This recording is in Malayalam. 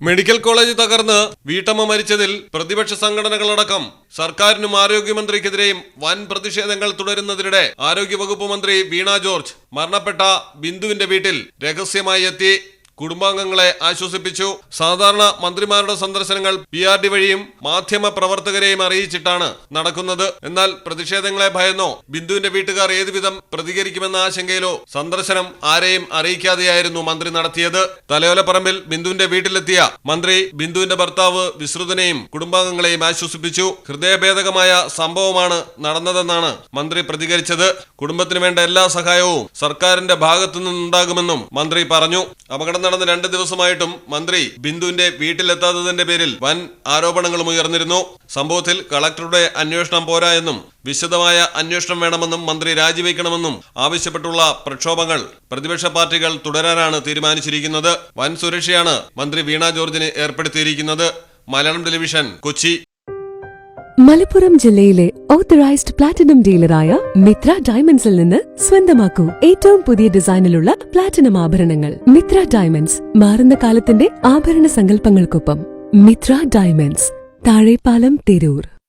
മെഡിക്കൽ കോളേജ് തകർന്ന് വീട്ടമ്മ മരിച്ചതിൽ പ്രതിപക്ഷ സംഘടനകളടക്കം സർക്കാരിനും ആരോഗ്യമന്ത്രിക്കെതിരെയും വൻ പ്രതിഷേധങ്ങൾ തുടരുന്നതിനിടെ ആരോഗ്യവകുപ്പ് മന്ത്രി വീണ ജോർജ് മരണപ്പെട്ട ബിന്ദുവിന്റെ വീട്ടിൽ രഹസ്യമായി എത്തി. കുടുംബാംഗങ്ങളെ ആശ്വസിപ്പിച്ചു. സാധാരണ മന്ത്രിമാരുടെ സന്ദർശനങ്ങൾ പി ആർ ഡി വഴിയും മാധ്യമ പ്രവർത്തകരെയും അറിയിച്ചിട്ടാണ് നടക്കുന്നത്. എന്നാൽ പ്രതിഷേധങ്ങളെ ഭയന്നോ ബിന്ദുവിന്റെ വീട്ടുകാർ ഏതുവിധം പ്രതികരിക്കുമെന്ന ആശങ്കയിലോ സന്ദർശനം ആരെയും അറിയിക്കാതെയായിരുന്നു മന്ത്രി നടത്തിയത്. തലയോലപ്പറമ്പിൽ ബിന്ദുവിന്റെ വീട്ടിലെത്തിയ മന്ത്രി ബിന്ദുവിന്റെ ഭർത്താവ് വിശ്രുതനെയും കുടുംബാംഗങ്ങളെയും ആശ്വസിപ്പിച്ചു. ഹൃദയഭേദകമായ സംഭവമാണ് നടന്നതെന്നാണ് മന്ത്രി പ്രതികരിച്ചത്. കുടുംബത്തിന് വേണ്ട എല്ലാ സഹായവും സർക്കാരിന്റെ ഭാഗത്തു നിന്നുണ്ടാകുമെന്നും മന്ത്രി പറഞ്ഞു. അപകടം നടന്ന് രണ്ട് ദിവസമായിട്ടും മന്ത്രി ബിന്ദുവിന്റെ വീട്ടിലെത്താത്തതിന്റെ പേരിൽ വൻ ആരോപണങ്ങളും ഉയർന്നിരുന്നു. സംഭവത്തിൽ കളക്ടറുടെ അന്വേഷണം പോരാ എന്നും വിശദമായ അന്വേഷണം വേണമെന്നും മന്ത്രി രാജിവെക്കണമെന്നും ആവശ്യപ്പെട്ടുള്ള പ്രക്ഷോഭങ്ങൾ പ്രതിപക്ഷ പാർട്ടികൾ തുടരാനാണ് തീരുമാനിച്ചിരിക്കുന്നത്. വൻ സുരക്ഷയാണ് മന്ത്രി വീണ ജോർജിന് ഏർപ്പെടുത്തിയിരിക്കുന്നത്. മലയാളം ടെലിവിഷൻ കൊച്ചി. മലപ്പുറം ജില്ലയിലെ ഓത്തറൈസ്ഡ് പ്ലാറ്റിനം ഡീലറായ മിത്ര ഡയമണ്ട്സിൽ നിന്ന് സ്വന്തമാക്കൂ. ഏറ്റവും പുതിയ ഡിസൈനിലുള്ള പ്ലാറ്റിനം ആഭരണങ്ങൾ. മിത്ര ഡയമണ്ട്സ് മാറുന്ന കാലത്തിന്റെ ആഭരണ സങ്കല്പങ്ങൾക്കൊപ്പം. മിത്ര ഡയമണ്ട്സ് താഴെപ്പാലം തിരൂർ.